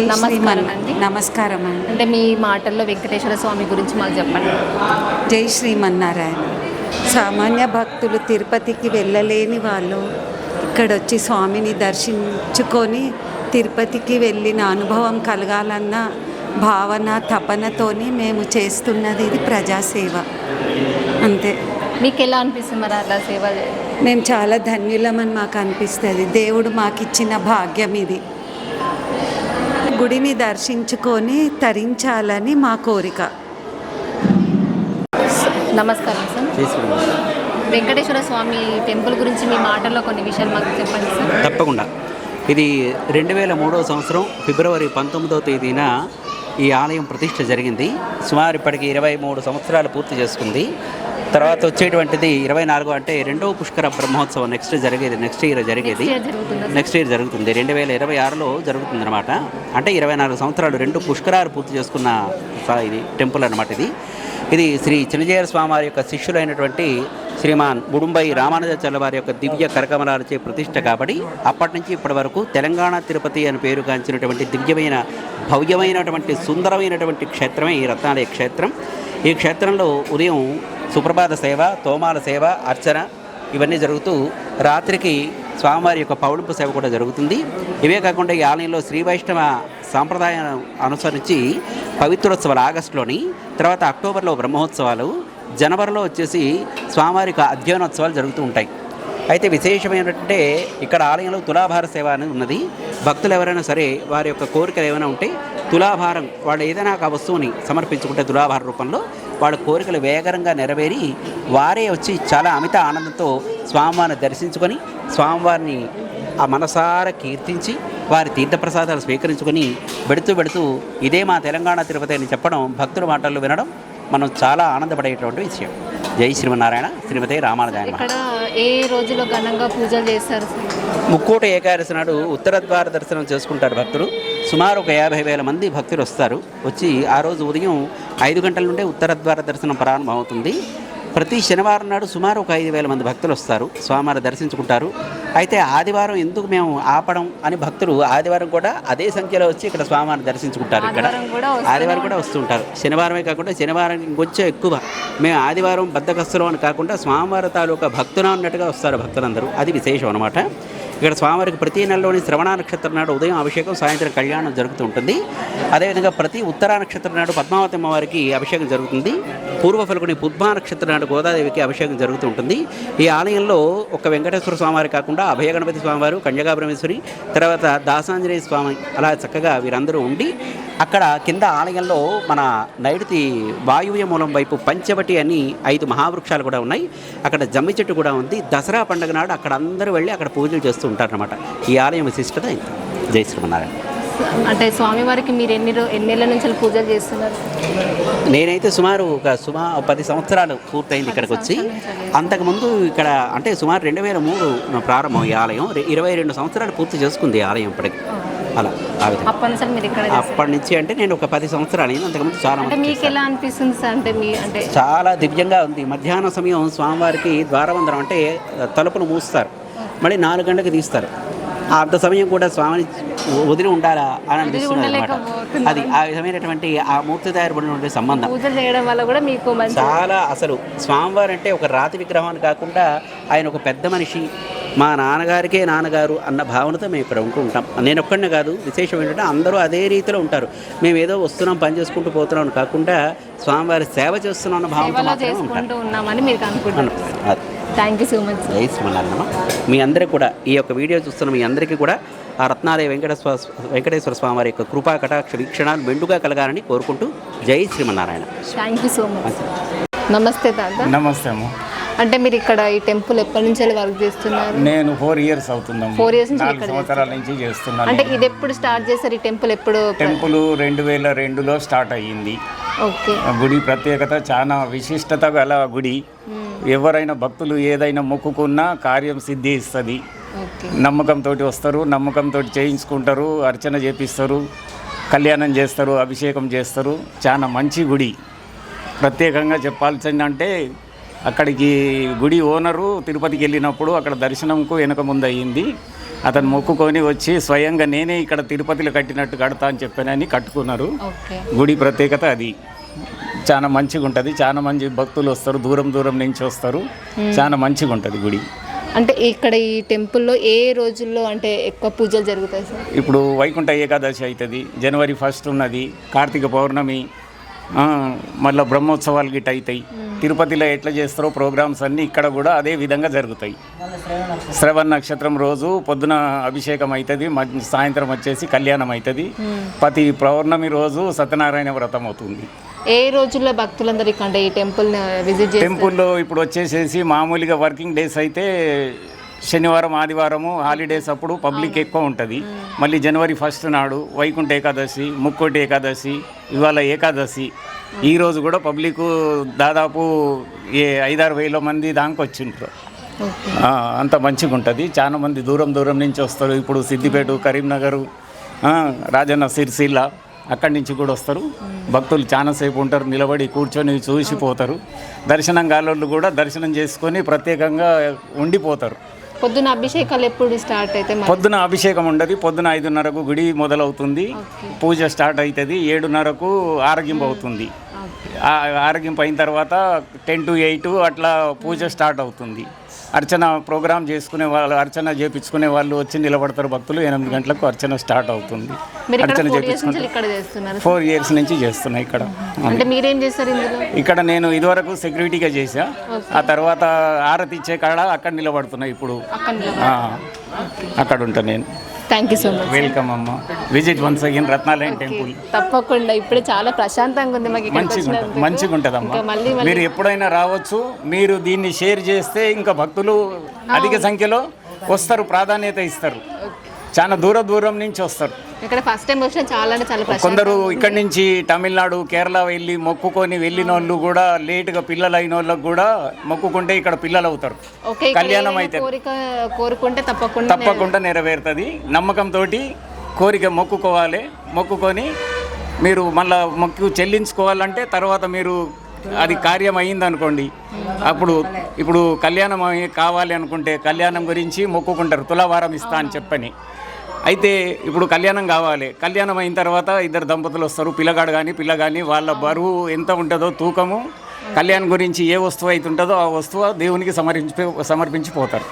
నమస్కారం. అండి నమస్కారం అండి. అంటే మీ మాటల్లో వెంకటేశ్వర స్వామి గురించి మాకు చెప్పండి. జై శ్రీమన్నారాయణ. సామాన్య భక్తులు తిరుపతికి వెళ్ళలేని వాళ్ళు ఇక్కడ వచ్చి స్వామిని దర్శించుకొని తిరుపతికి వెళ్ళిన అనుభవం కలగాలన్న భావన తపనతోని మేము చేస్తున్నది ఇది ప్రజాసేవ. అంతే. మీకు ఎలా అనిపిస్తుంది మరి అలా సేవ? మేము చాలా ధన్యులమని మాకు అనిపిస్తుంది. దేవుడు మాకు ఇచ్చిన భాగ్యం ఇది. గుడిని దర్శించుకొని తరించాలని మా కోరిక. నమస్కారం సార్. వెంకటేశ్వర స్వామి టెంపుల్ గురించి మీ మాటల్లో కొన్ని విషయాలు మాకు చెప్పండి సార్. తప్పకుండా. ఇది రెండు వేల మూడవ సంవత్సరం ఫిబ్రవరి పంతొమ్మిదవ తేదీన ఈ ఆలయం ప్రతిష్ట జరిగింది. సుమారు ఇప్పటికి ఇరవై మూడు సంవత్సరాలు పూర్తి చేసుకుంది. తర్వాత వచ్చేటువంటిది ఇరవై నాలుగు అంటే రెండవ పుష్కర బ్రహ్మోత్సవం నెక్స్ట్ జరిగేది నెక్స్ట్ ఇయర్ జరిగేది? నెక్స్ట్ ఇయర్ జరుగుతుంది. రెండు వేల ఇరవై ఆరులో జరుగుతుంది అనమాట అంటే ఇరవై నాలుగు సంవత్సరాలు రెండు పుష్కరాలు పూర్తి చేసుకున్న ఇది టెంపుల్ అనమాట ఇది. ఇది శ్రీ చిన్నజీయర స్వామి వారి యొక్క శిష్యులైనటువంటి శ్రీమాన్ గుడుంబై రామానుజాచార్య వారి యొక్క దివ్య కరకమలాలచే ప్రతిష్ట కాబట్టి అప్పటి నుంచి ఇప్పటి వరకు తెలంగాణ తిరుపతి అని పేరుగాంచినటువంటి దివ్యమైన భవ్యమైనటువంటి సుందరమైనటువంటి క్షేత్రమే ఈ రత్నాలయ క్షేత్రం. ఈ క్షేత్రంలో ఉదయం సుప్రభాత సేవ తోమాల సేవ అర్చన ఇవన్నీ జరుగుతూ రాత్రికి స్వామివారి యొక్క పౌడింపు సేవ కూడా జరుగుతుంది. ఇవే కాకుండా ఈ ఆలయంలో శ్రీ వైష్ణవ సాంప్రదాయం అనుసరించి పవిత్రోత్సవాలు ఆగస్టులోని తర్వాత అక్టోబర్లో బ్రహ్మోత్సవాలు జనవరిలో వచ్చేసి స్వామివారి యొక్క అధ్యయనోత్సవాలు జరుగుతూ ఉంటాయి. అయితే విశేషమైనట్టే ఇక్కడ ఆలయంలో తులాభార సేవ అనేది ఉన్నది. భక్తులు ఎవరైనా సరే వారి యొక్క కోరికలు ఏమైనా ఉంటే తులాభారం వాళ్ళు ఏదైనా ఒక వస్తువుని సమర్పించుకుంటే తులాభార రూపంలో వాళ్ళ కోరికలు వేగరంగా నెరవేరి వారే వచ్చి చాలా అమిత ఆనందంతో స్వామివారిని దర్శించుకొని స్వామివారిని ఆ మనసారా కీర్తించి వారి తీర్థప్రసాదాలు స్వీకరించుకొని పెడుతూ పెడుతూ ఇదే మా తెలంగాణ తిరుపతి అని చెప్పడం భక్తుల మాటల్లో వినడం మనం చాలా ఆనందపడేటువంటి విషయం. జై శ్రీమన్నారాయణ శ్రీమతి రామానుజాయన ఇక్కడ ఏ రోజులో ఘనంగా పూజలు చేస్తారు? సార్ ముక్కోట ఏకాదశి నాడు ఉత్తర ద్వార దర్శనం చేసుకుంటారు భక్తులు. సుమారు ఒక యాభై వేల మంది భక్తులు వస్తారు. వచ్చి ఆ రోజు ఉదయం ఐదు గంటల నుండే ఉత్తర ద్వార దర్శనం ప్రారంభం అవుతుంది ప్రతి శనివారం నాడు సుమారు ఒక ఐదు వేల మంది భక్తులు వస్తారు. స్వామివారి దర్శించుకుంటారు. అయితే ఆదివారం ఎందుకు మేము ఆపడం అని భక్తులు ఆదివారం కూడా అదే సంఖ్యలో వచ్చి ఇక్కడ స్వామివారిని దర్శించుకుంటారు ఇక్కడ. ఆదివారం కూడా వస్తూనే ఆదివారం కూడా వస్తుంటారు. శనివారమే కాకుండా శనివారం ఇంకొంచెం ఎక్కువ. మేము ఆదివారం బద్దకస్తులం అని కాకుండా స్వామివారి తాలూకా భక్తున అన్నట్టుగా వస్తారు భక్తులందరూ. అది విశేషం అనమాట ఇక్కడ స్వామివారికి ప్రతి నెలలోని శ్రవణ నక్షత్రం నాడు ఉదయం అభిషేకం సాయంత్రం కళ్యాణం జరుగుతూ ఉంటుంది. అదేవిధంగా ప్రతి ఉత్తరా నక్షత్రం నాడు పద్మావతి అమ్మవారికి అభిషేకం జరుగుతుంది. పూర్వ ఫలుకుని పుద్మా నక్షత్రం నాడు గోదాదేవికి అభిషేకం జరుగుతూ ఉంటుంది. ఈ ఆలయంలో ఒక వెంకటేశ్వర స్వామివారి కాకుండా అభయ గణపతి స్వామివారు కన్యగాబ్రహ్మేశ్వరి తర్వాత దాసాంజనేయ స్వామి అలా చక్కగా వీరందరూ ఉండి అక్కడ కింద ఆలయంలో మన నైరుతి వాయువ్య మూలం వైపు పంచవటి అని ఐదు మహావృక్షాలు కూడా ఉన్నాయి. అక్కడ జమ్మి చెట్టు కూడా ఉంది. దసరా పండుగ నాడు అక్కడ అందరూ వెళ్ళి అక్కడ పూజలు చేస్తూ ఉంటారనమాట ఈ ఆలయం విశిష్టత ఇంత జై శ్రీమన్నారాయణ. అంటే స్వామివారికి మీరు ఎన్ని రో ఎన్ని నెలల నుంచి పూజలు చేస్తున్నారు? నేనైతే సుమారు ఒక సుమా పది సంవత్సరాలు పూర్తయింది ఇక్కడికి వచ్చి. అంతకుముందు ఇక్కడ అంటే సుమారు రెండు వేల మూడు ప్రారంభం ఈ ఆలయం. ఇరవై రెండు సంవత్సరాలు పూర్తి చేసుకుంది ఈ ఆలయం ఇప్పటికి. అలా ఆ విధంగా. అప్పటి నుంచి మీరు ఇక్కడ. అప్పటి నుంచి అంటే నేను ఒక పది సంవత్సరాలు అయింది అంతకుముందు చాలా అంటే మంది మీకు ఎలా అనిపిస్తుంది సార్? అంటే మీ అంటే చాలా దివ్యంగా ఉంది. మధ్యాహ్న సమయం స్వామివారికి ద్వారబంధనం అంటే తలుపులు మూస్తారు. మళ్ళీ నాలుగు గంటలకు తీస్తారు. అంత సమయం కూడా స్వామిని వదిలి ఉండాలా అని అనిపిస్తుంది అనమాట. అది ఆ విధమైనటువంటి ఆ మూర్తి తయారుపడినటువంటి సంబంధం. చేయడం వల్ల కూడా మీకు చాలా అసలు స్వామివారు అంటే ఒక రాతి విగ్రహం అని కాకుండా ఆయన ఒక పెద్ద మనిషి మా నాన్నగారికే నాన్నగారు అన్న భావనతో మేము ఇక్కడ ఉంటూ ఉంటాం నేను ఒక్కడినే కాదు విశేషం ఏంటంటే అందరూ అదే రీతిలో ఉంటారు. మేము ఏదో వస్తున్నాం పని చేసుకుంటూ పోతున్నాం అని కాకుండా స్వామివారి సేవ చేస్తున్నాం అన్న భావనతో మాత్రమే thank you so much sir జై శ్రీమన్నారాయణ మీ అందరికీ కూడా ఈ యొక్క వీడియో చూస్తున్న మీ అందరికీ కూడా ఆ రత్నాలయ వెంకటేశ్వర వెంకటేశ్వర స్వామి వారి యొక్క కృపా కటాక్ష వీక్షణాలు మెండుగా కలగాలని కోరుకుంటూ జై Srimannarayana. Thank you so much నమస్తే తాత. నమస్తే అమ్మ. అంటే మీరు ఇక్కడ ఈ టెంపుల్ ఎప్పటి నుంచి వర్క్ చేస్తున్నారు? నేను ఫోర్ ఇయర్స్ అవుతుందమ్మ Four years నుంచి నాలుగు సంవత్సరాల నుంచి చేస్తున్నాను. అంటే ఇది ఎప్పుడు స్టార్ట్ చేస్తారు ఈ టెంపుల్ ఎప్పుడు టెంపుల్ రెండు వేల రెండులో స్టార్ట్ అయ్యింది. ఓకే. గుడి ప్రత్యేకత చాలా విశిష్టత గల గుడి. ఎవరైనా భక్తులు ఏదైనా మొక్కుకున్నా కార్యం సిద్ధిస్తుంది ఓకే. నమ్మకంతో వస్తారు నమ్మకంతో చేయించుకుంటారు అర్చన చేపిస్తారు కళ్యాణం చేస్తారు అభిషేకం చేస్తారు. చాలా మంచి గుడి. ప్రత్యేకంగా చెప్పాల్సిందంటే అక్కడికి గుడి ఓనరు తిరుపతికి వెళ్ళినప్పుడు అక్కడ దర్శనంకు వెనక ముందు అయ్యింది. అతను మొక్కుకొని వచ్చి స్వయంగా నేనే ఇక్కడ తిరుపతిలో కట్టినట్టు కడతా అని చెప్పానని కట్టుకున్నారు. గుడి ప్రత్యేకత అది. చాలా మంచిగా ఉంటుంది. చాలా మంది భక్తులు వస్తారు. దూరం దూరం నుంచి వస్తారు. చాలా మంచిగా ఉంటుంది గుడి. అంటే ఇక్కడ ఈ టెంపుల్లో ఏ రోజుల్లో అంటే ఎక్కువ పూజలు జరుగుతాయి సార్? ఇప్పుడు వైకుంఠ ఏకాదశి అవుతుంది జనవరి ఫస్ట్ ఉన్నది. కార్తీక పౌర్ణమి. మళ్ళా బ్రహ్మోత్సవాలు గిట్ట అవుతాయి తిరుపతిలో ఎట్లా చేస్తారో ప్రోగ్రామ్స్ అన్నీ ఇక్కడ కూడా అదే విధంగా జరుగుతాయి. శ్రవణ నక్షత్రం. రోజు పొద్దున అభిషేకం అవుతుంది సాయంత్రం వచ్చేసి కళ్యాణం అవుతుంది ప్రతి పౌర్ణమి రోజు సత్యనారాయణ వ్రతం అవుతుంది. ఏ రోజుల్లో భక్తులందరూ ఇక్కడ అంటే ఈ టెంపుల్ విజిట్ టెంపుల్లో ఇప్పుడు వచ్చేసేసి మామూలుగా వర్కింగ్ డేస్ అయితే శనివారం ఆదివారము హాలిడేస్ అప్పుడు పబ్లిక్ ఎక్కువ ఉంటుంది. మళ్ళీ జనవరి ఫస్ట్ నాడు వైకుంఠ ఏకాదశి ముక్కోటి ఏకాదశి ఇవాళ ఏకాదశి. ఈ రోజు కూడా పబ్లిక్ దాదాపు ఏ ఐదారు వేల మంది దాకా వచ్చింటారు అంత మంచిగా ఉంటుంది. చాలా మంది దూరం దూరం నుంచి వస్తారు. ఇప్పుడు సిద్దిపేట కరీంనగర్ రాజన్న సిరిసిల్ల అక్కడి నుంచి కూడా వస్తారు. భక్తులు చాలాసేపు ఉంటారు నిలబడి కూర్చొని చూసిపోతారు దర్శనం కాలోళ్ళు కూడా దర్శనం చేసుకొని ప్రత్యేకంగా ఉండిపోతారు. పొద్దున అభిషేకాలు ఎప్పుడు స్టార్ట్ అయితే పొద్దున అభిషేకం ఉండదు. పొద్దున ఐదున్నరకు గుడి మొదలవుతుంది. పూజ స్టార్ట్ అవుతుంది ఏడున్నరకు ఆరగింపు అవుతుంది. ఆ ఆరగింపు అయిన తర్వాత టెన్ టు ఎయిట్ అట్లా పూజ స్టార్ట్ అవుతుంది. అర్చన ప్రోగ్రామ్ చేసుకునే వాళ్ళు అర్చన చేపించుకునే వాళ్ళు వచ్చి నిలబడతారు భక్తులు. ఎనిమిది గంటలకు అర్చన స్టార్ట్ అవుతుంది. అర్చన చేపించుకుంటారు చేస్తున్నారు. ఫోర్ ఇయర్స్ నుంచి చేస్తున్నా ఇక్కడ. అంటే మీరేం చేస్తారు ఇక్కడ నేను ఇదివరకు సెక్యూరిటీగా చేసా ఆ తర్వాత ఆరతి ఇచ్చే కాడ అక్కడ నిలబడుతున్నా ఇప్పుడు. అక్కడ ఉంటా నేను. Thank you so much welcome అమ్మ. Visit once again Ratnalayam temple తప్పకుండా. ఇప్పుడే చాలా ప్రశాంతంగా ఉంది మాకు ఇక్కడికి మంచిగా ఉంటుంది వచ్చినందుకు. మంచిగా ఉంటుందమ్మా ఇంకా మళ్ళీ మళ్ళీ మీరు ఎప్పుడైనా రావచ్చు మీరు దీన్ని షేర్ చేస్తే ఇంకా భక్తులు అధిక సంఖ్యలో వస్తారు ప్రాధాన్యత ఇస్తారు. చాలా దూర దూరం నుంచి వస్తారు. ఇక్కడ ఫస్ట్ టైం వచ్చిన చాలా అంటే చాలా ప్రశాంతం కొందరు ఇక్కడి నుంచి తమిళనాడు కేరళ వెళ్ళి మొక్కుకొని వెళ్ళిన వాళ్ళు కూడా లేటుగా పిల్లలు అయిన వాళ్ళకు కూడా మొక్కుకుంటే ఇక్కడ పిల్లలు అవుతారు కళ్యాణం అయితే కోరిక కోరుకుంటే తప్పకుండా తప్పకుండా నెరవేరుతుంది. నమ్మకంతో కోరిక మొక్కుకోవాలి. మొక్కుకొని మీరు మళ్ళా మొక్కు చెల్లించుకోవాలంటే తర్వాత మీరు అది కార్యం అయింది అనుకోండి అప్పుడు ఇప్పుడు కళ్యాణం కావాలి అనుకుంటే కళ్యాణం గురించి మొక్కుకుంటారు. తులావారం ఇస్తా అని చెప్పని. అయితే ఇప్పుడు కళ్యాణం కావాలి. కళ్యాణం అయిన తర్వాత ఇద్దరు దంపతులు వస్తారు. పిల్లగాడు కానీ పిల్ల కానీ వాళ్ళ బరువు ఎంత ఉంటుందో తూకము కళ్యాణం గురించి ఏ వస్తువు అయితే ఉంటుందో ఆ వస్తువు దేవునికి సమర్పించి సమర్పించిపోతారు.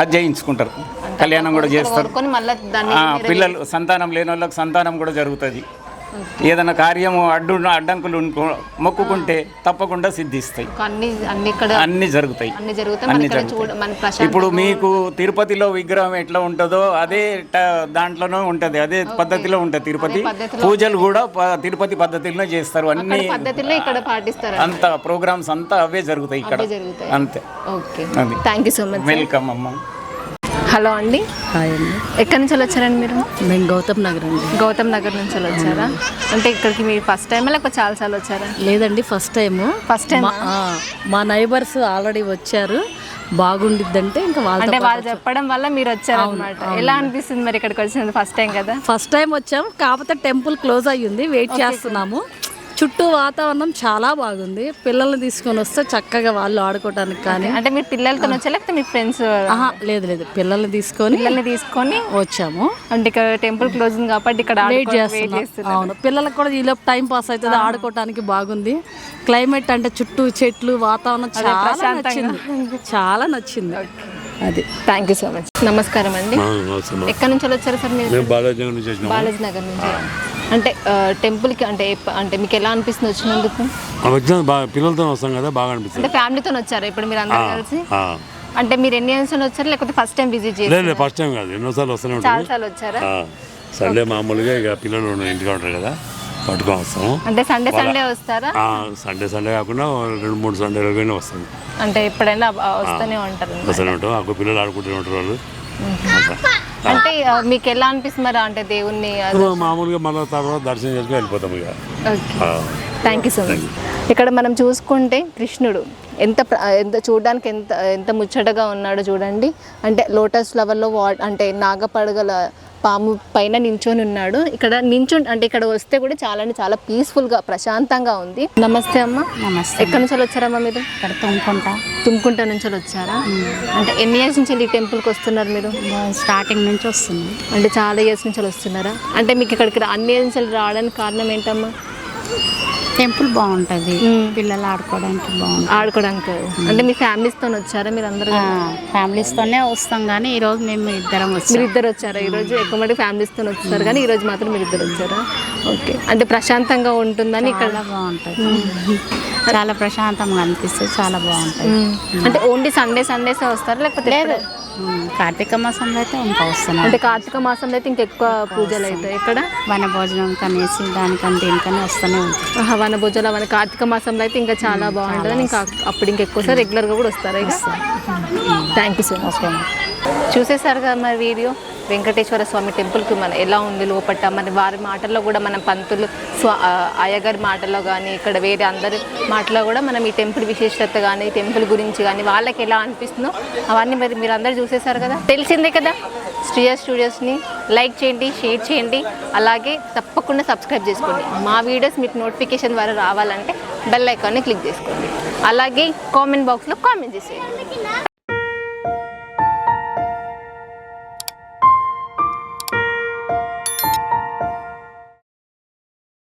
అది జయించుకుంటారు. కళ్యాణం కూడా చేస్తారు. పిల్లలు సంతానం లేని వాళ్ళకి సంతానం కూడా జరుగుతుంది. ఏదైనా కార్యము అడ్డు అడ్డంకులు మొక్కుకుంటే తప్పకుండా సిద్ధిస్తాయి. అన్ని జరుగుతాయి. అన్ని జరుగుతాయి. ఇప్పుడు మీకు తిరుపతిలో విగ్రహం ఎట్లా ఉంటుందో అదే దాంట్లోనే ఉంటుంది. అదే పద్ధతిలో ఉంటుంది తిరుపతి. పూజలు కూడా తిరుపతి పద్ధతిలోనే చేస్తారు. అన్ని అంత ప్రోగ్రామ్స్ అంతా అవే జరుగుతాయి ఇక్కడ. అంతే. Thank you so much welcome అమ్మ. హలో అండి. హాయ్ అండి. ఎక్కడి నుంచి వచ్చారండి మీరు? మేము గౌతమ్ నగర్ అండి. గౌతమ్ నగర్ నుంచి వచ్చారా? అంటే ఇక్కడికి మీరు ఫస్ట్ టైం లేకపోతే చాలా సార్లు వచ్చారా? లేదండి ఫస్ట్ టైము. ఫస్ట్ టైం మా- నైబర్స్ ఆల్రెడీ వచ్చారు. బాగుండిద్దంటే ఇంకా అంటే వాళ్ళతో వాళ్ళు చెప్పడం వల్ల మీరు వచ్చారనమాట ఎలా అనిపిస్తుంది మరి ఇక్కడికి వచ్చినది ఫస్ట్ టైం కదా? ఫస్ట్ టైం వచ్చాం కాకపోతే టెంపుల్ క్లోజ్ అయ్యింది వెయిట్ చేస్తున్నాము. చుట్టూ వాతావరణం చాలా బాగుంది. పిల్లల్ని తీసుకొని వస్తే చక్కగా వాళ్ళు ఆడుకోవడానికి కానీ అంటే మీరు పిల్లలతో వచ్చా? లేకపోతే మీ ఫ్రెండ్స్? లేదు లేదు. పిల్లల్ని తీసుకొని పిల్లల్ని తీసుకొని వచ్చాము. అంటే ఇక్కడ టెంపుల్ క్లోజింగ్ కాబట్టి ఇక్కడ వెయిట్ చేస్తున్నాం. అవును. పిల్లలకు కూడా ఈలోపు టైం పాస్ అవుతుంది. ఆడుకోవటానికి బాగుంది. క్లైమేట్ అంటే చుట్టూ చెట్లు వాతావరణం చాలా నచ్చింది. చాలా నచ్చింది. అది. థ్యాంక్ యూ సో మచ్ నమస్కారం అండి. ఎక్కడి నుంచి వచ్చారు సార్ మీరు? బాలాజీ నగర్ నుంచి అంటే ఆ, temple కి అంటే అంటే మీకు ఎలా అనిపిస్తుంది వచ్చినందుకు? వచ్చిన బాగా పిల్లలతో వస్తాం కదా బాగా అనిపిస్తుంది. అంటే ఫ్యామిలీతో వచ్చారా? ఇప్పుడు మీరు అందరూ కలిసి. అంటే మీరు ఎన్ని ఇయర్స్ వచ్చారు? లేకపోతే ఫస్ట్ టైం విజిట్ లేదు ఫస్ట్ టైం కాదు. ఎన్నోసార్లు వస్తూనే చాలా ఉంటుంది సార్లు వచ్చారా. సండే మామూలుగా ఇక పిల్లలు ఇంటికి ఉంటారు కదా పట్టుకొని వస్తాము అంటే సండే సండే వస్తారా? ఆ, సండే సండే కాకుండా రెండు మూడు సండేలు కానీ వస్తాము అంటే ఎప్పుడైనా వస్తూనే ఉంటారు వస్తూనే ఉంటాం. అక్కడ పిల్లలు ఆడుకుంటూనే ఉంటారు వాళ్ళు. అంటే మీకు ఎలా అనిపిస్తుంది మరి అంటే దేవుణ్ణి. మామూలుగా మళ్ళీ తర్వాత దర్శనం చేసుకుని వెళ్ళిపోతాం ఇక. థ్యాంక్ యూ సో మచ్ ఇక్కడ మనం చూసుకుంటే కృష్ణుడు ఎంత ఎంత చూడడానికి ఎంత ఎంత ముచ్చటగా ఉన్నాడో చూడండి. అంటే లోటస్ ఫ్లవర్లో వా అంటే నాగపడగల పాము పైన నించొని ఉన్నాడు. ఇక్కడ నించో అంటే ఇక్కడ వస్తే కూడా చాలా అంటే చాలా పీస్ఫుల్గా ప్రశాంతంగా ఉంది. నమస్తే అమ్మ. నమస్తే. ఎక్కడి నుంచి వచ్చారమ్మా మీరు? ఇక్కడ తుమ్ముకుంటా తుమ్కుంట నుంచి వచ్చారా? అంటే ఎన్ని ఇయర్స్ నుంచి ఈ టెంపుల్కి వస్తున్నారు మీరు? స్టార్టింగ్ నుంచి వస్తుంది. అంటే చాలా ఇయర్స్ నుంచి వస్తున్నారా? అంటే మీకు ఇక్కడికి అన్ని ఇయర్స్ నుంచి రావడానికి కారణం ఏంటమ్మా? టెంపుల్ బాగుంటుంది. పిల్లలు ఆడుకోవడానికి బాగుంటుంది. ఆడుకోవడానికి. అంటే మీ ఫ్యామిలీస్తో వచ్చారా మీరు అందరూ ఫ్యామిలీస్తోనే వస్తాం కానీ ఈరోజు మేము ఇద్దరం మీరు వచ్చాం. ఇద్దరు వచ్చారా? ఈ రోజు ఎక్కువ మంది ఫ్యామిలీస్తో వచ్చారు కానీ ఈ రోజు మాత్రం మీరు ఇద్దరు వచ్చారా? ఓకే. అంటే ప్రశాంతంగా ఉంటుందని ఇక్కడ. బాగుంటుంది. చాలా ప్రశాంతంగా అనిపిస్తుంది చాలా బాగుంటుంది. అంటే ఓన్లీ సండే సండేస్ వస్తారా లేకపోతే లేదు. కార్తీక మాసంలో అయితే ఇంకా వస్తున్నాం. అంటే కార్తీక మాసంలో అయితే ఇంకెక్కువ పూజలు అవుతాయి ఇక్కడ వన భోజనం కనేసి దానికని దీనికని వస్తూనే ఉంటాం. ఆహా, వన పూజలు అవన్నీ కార్తీక మాసంలో అయితే ఇంకా చాలా బాగుంటుంది ఇంకా అప్పుడు ఇంకెక్కువ సార్ రెగ్యులర్గా కూడా వస్తారా థ్యాంక్ యూ సో మచ్ చూసేసారు కదా మరి వీడియో? వెంకటేశ్వర స్వామి టెంపుల్కి మన ఎలా ఉంది లోపట? మరి వారి మాటల్లో కూడా మనం పంతులు స్వా అయ్యగారి మాటల్లో కానీ ఇక్కడ వేరే అందరి మాటల్లో కూడా మనం ఈ టెంపుల్ విశేషత కానీ టెంపుల్ గురించి కానీ వాళ్ళకి ఎలా అనిపిస్తుందో అవన్నీ మరి మీరు అందరు చూసేసారు కదా? తెలిసిందే కదా? శ్రీయా స్టూడియోస్ని లైక్ చేయండి షేర్ చేయండి అలాగే తప్పకుండా సబ్స్క్రైబ్ చేసుకోండి. మా వీడియోస్ మీకు నోటిఫికేషన్ ద్వారా రావాలంటే బెల్ ఐకాన్ని క్లిక్ చేసుకోండి. అలాగే కామెంట్ బాక్స్లో కామెంట్ చేసేయండి.